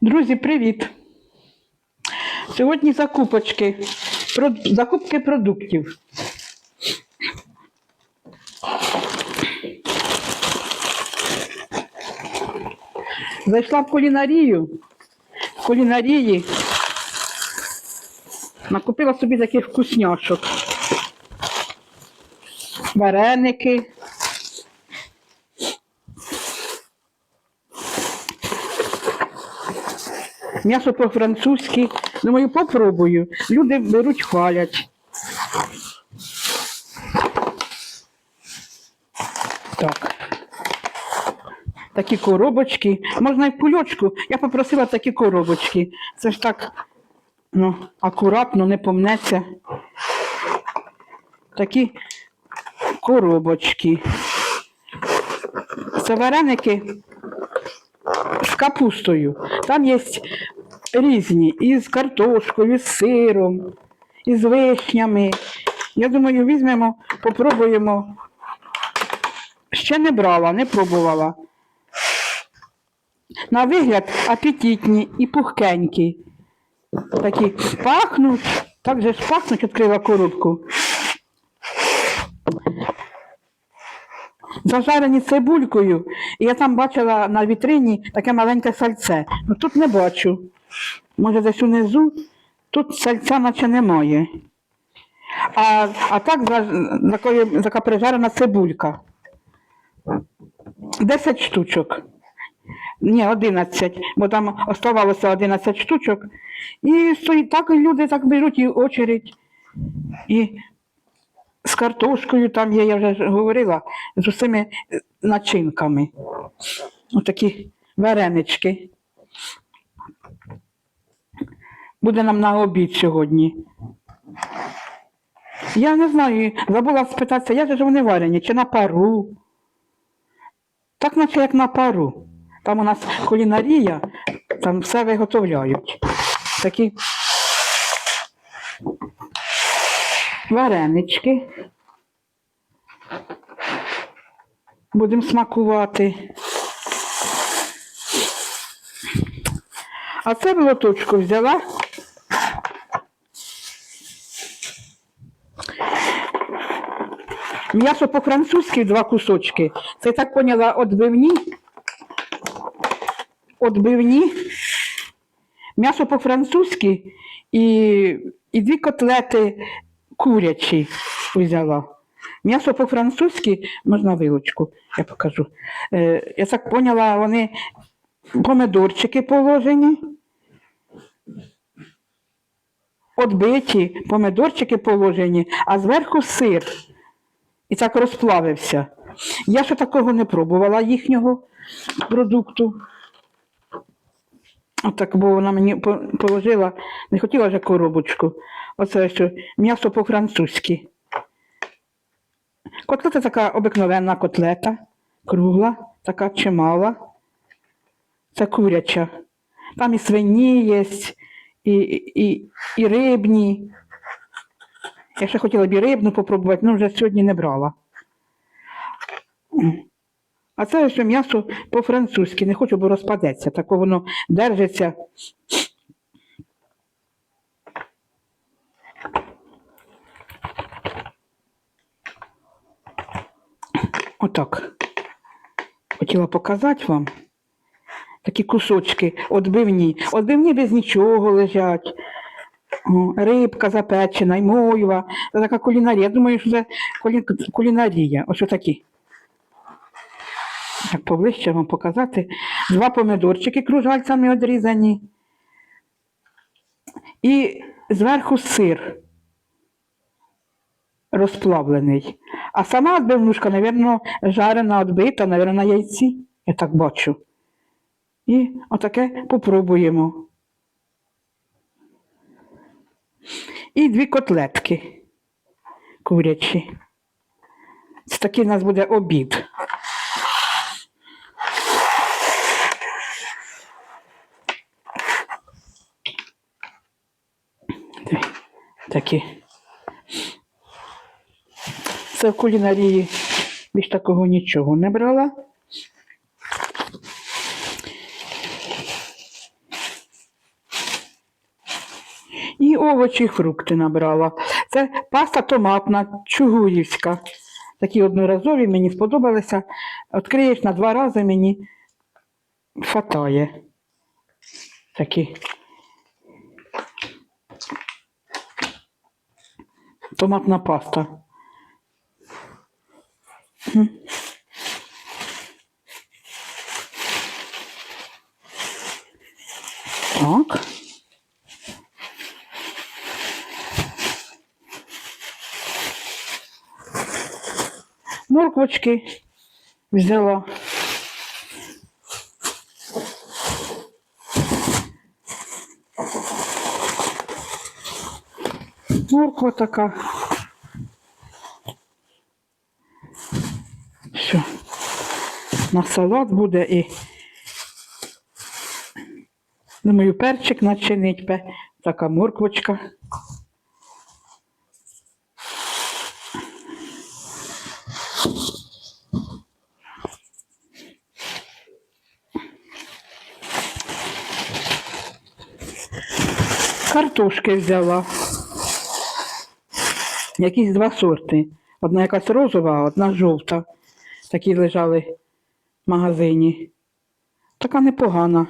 Друзі, привіт! Сьогодні закупочки, закупки продуктів. Зайшла в кулінарію. В кулінарії накупила собі таких вкусняшок. Вареники. М'ясо по-французьки. Думаю, попробую. Люди беруть, хвалять. Так. Такі коробочки. Можна і в кульочку. Я попросила такі коробочки. Це ж так ну, акуратно, не помнеться. Такі коробочки. Це вареники з капустою. Там є різні, і з картошкою, з сиром, і з вишнями. Я думаю, візьмемо, попробуємо. Ще не брала, не пробувала. На вигляд апетитні і пухкенькі. Такі пахнуть, так же ж пахнуть, відкрила коробку. Зажарені цибулькою, і я там бачила на вітрині таке маленьке сальце. Ну тут не бачу. Може, десь унизу, тут сальця наче немає. А, а так така прижарена цибулька. 10 штучок. Ні, 11, бо там оставалося 11 штучок. І стоїть так, люди так беруть і очередь. І з картошкою там є, я вже говорила, з усіми начинками. Отакі варенички. Буде нам на обід сьогодні. Я не знаю, забула спитатися, як же вони варені, чи на пару. Так наче як на пару. Там у нас кулінарія, там все виготовляють. Такі варенички. Будемо смакувати. А це в лоточку взяла. М'ясо по-французьки два кусочки. Це так поняла отбивні. Отбивні. М'ясо по-французьки і, і дві котлети курячі взяла. М'ясо по-французьки, можна вилочку, я покажу. Е, я так поняла, вони помидорчики положені. Отбиті, помидорчики положені, а зверху сир. І так розплавився. Я ще такого не пробувала їхнього продукту. Отак, бо вона мені положила, не хотіла вже коробочку. Оце що м'ясо по-французьки. Котлета така обикновенна котлета, кругла, така чимала. Це куряча. Там і свині є, і, і, і рибні. Я ще хотіла б і рибну попробувати, але вже сьогодні не брала. А це ось м'ясо по-французьки, не хочу, бо розпадеться. Так воно держиться. Отак. Хотіла показати вам. Такі кусочки отбивні. Отбивні без нічого лежать. Рибка запечена, і мойва. Це така кулінарія. Я думаю, що це кулі- кулінарія. Ось такі. Так, поближче вам показати. Два помидорчики кружальцями одрізані. І зверху сир розплавлений. А сама отбивнушка, мабуть, жарена, отбита, мабуть, на яйці. Я так бачу. І отаке попробуємо. І дві котлетки курячі. Це такий у нас буде обід. Такі. Це в кулінарії більш такого нічого не брала. Овочі фрукти набрала. Це паста томатна, чугуївська. Такі одноразові мені сподобалися. Відкриєш на два рази мені хватає. Такі. Томатна паста. Так. Морквочки взяла. Морква така. Все. На салат буде і. Думаю, перчик начинить. Така морквочка. Картошки взяла. Якісь два сорти. Одна якась розова, одна жовта. Такі лежали в магазині. Така непогана.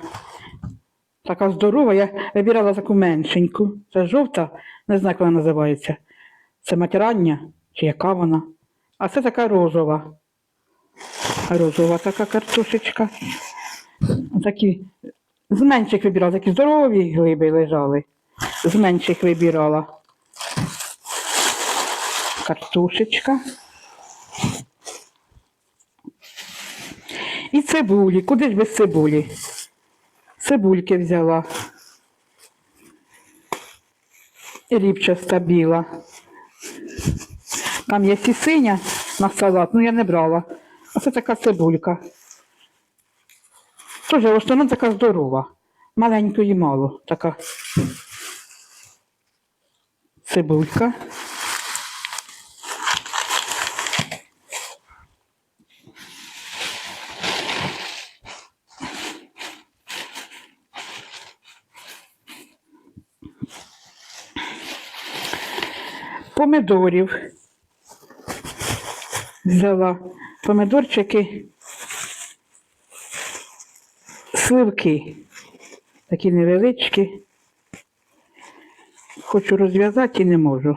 Така здорова. Я вибирала таку меншеньку. Це жовта, не знаю, як вона називається. Це матірання, чи яка вона. А це така розова. Розова така картошечка. Такі з менших вибирала, такі здорові глиби лежали. З менших вибирала. Картошечка. І цибулі. Куди ж без цибулі? Цибульки взяла. Ріпчаста біла. Там є і синя на салат, ну я не брала. А це така цибулька. Тоже в основному така здорова. Маленької мало. Така цибулька. Помидорів. Взяла помидорчики, сливки, такі невеличкі. Хочу розв'язати і не можу.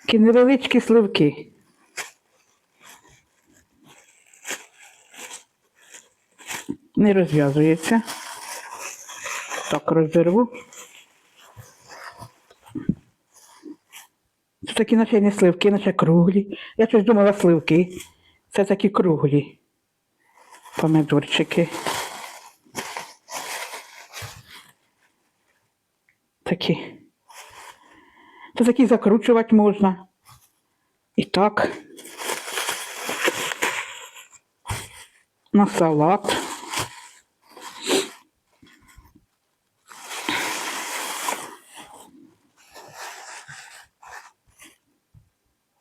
Такі невеличкі сливки. Не розв'язується. Так, розірву. Це такі наче не сливки, наче круглі. Я щось думала сливки. Це такі круглі помидорчики. Такі. Це такі закручувати можна. І так. На салат.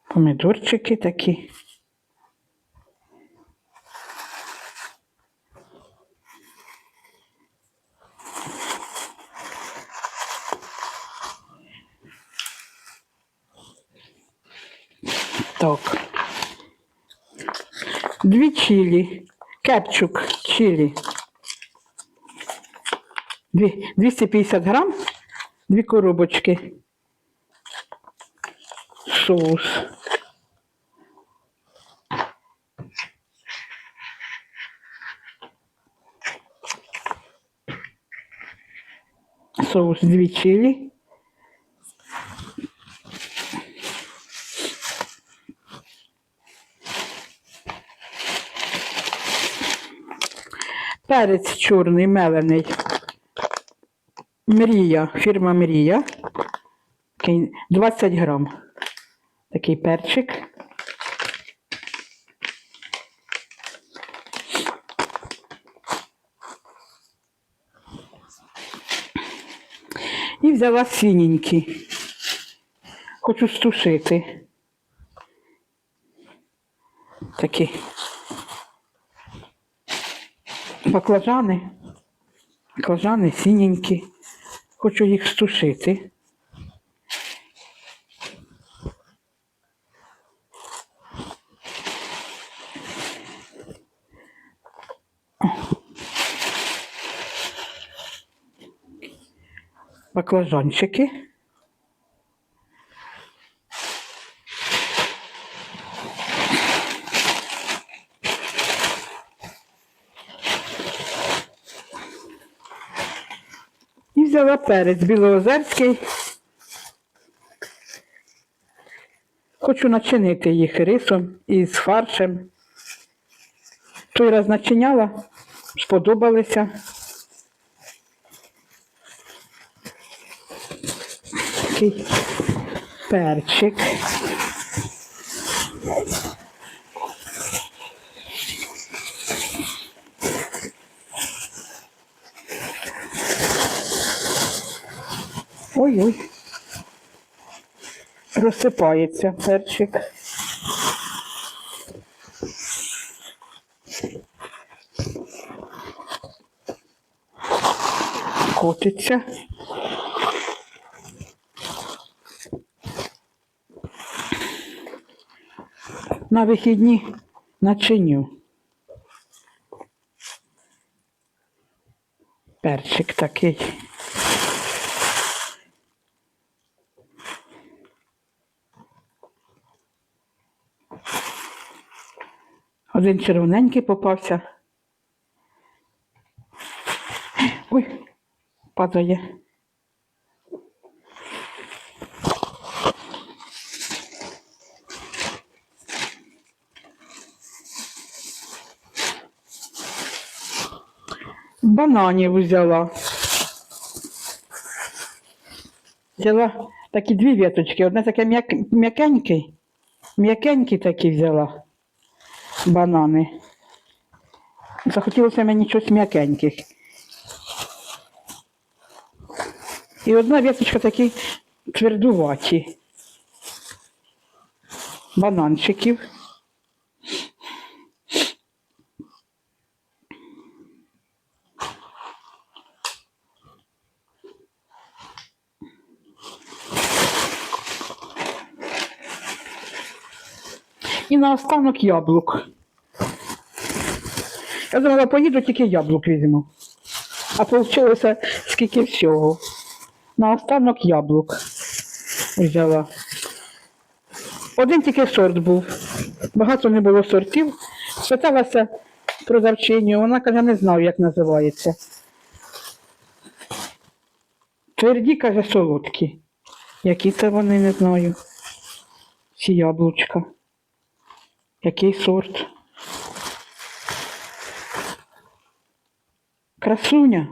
Помідорчики такі. Так. Дві чилі. Кепчук чилі. Дві, 250 грам. Дві коробочки. Соус. Соус дві чилі. Перець чорний мелений. Мрія, фірма Мрія. Такий 20 грам. Такий перчик. І взяла синенький. Хочу стушити. Такі баклажани. Баклажани синенькі. Хочу їх стушити. Баклажанчики. І взяла перець білоозерський. Хочу начинити їх рисом і з фаршем. Той раз начиняла, сподобалися. Такий перчик. Ой-ой. Розсипається перчик. Котиться. На вихідні начиню. Перчик такий. Один червоненький попався. Ой, падає. Бананів взяла. Взяла такі дві віточки. Одне таке м'як- м'якенький. М'якенький такий взяла банани. Захотілося мені щось м'якеньких. І одна вісочка такі твердуваті. Бананчиків. І наостанок яблук. Я думала, поїду, тільки яблук візьму. А вийшло скільки всього. Наостанок яблук взяла. Один тільки сорт був. Багато не було сортів. Спиталася продавчиню, вона каже, не знаю, як називається. Тверді, каже, солодкі. Які це вони, не знаю. Ці яблучка. Який сорт? Красуня.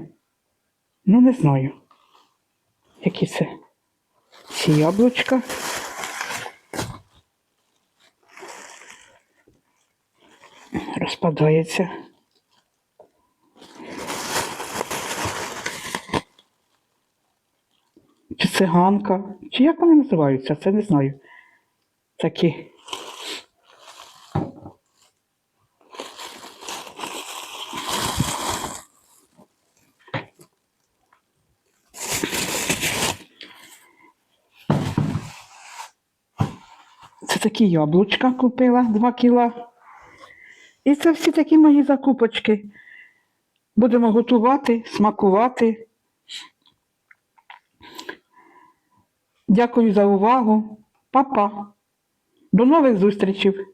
Ну, не знаю. Які це? Ці яблучка. Розпадається. Чи циганка? Чи як вони називаються? Це не знаю. Такі. Такі яблучка купила 2 кіла. І це всі такі мої закупочки. Будемо готувати, смакувати. Дякую за увагу. Па-па. До нових зустрічей.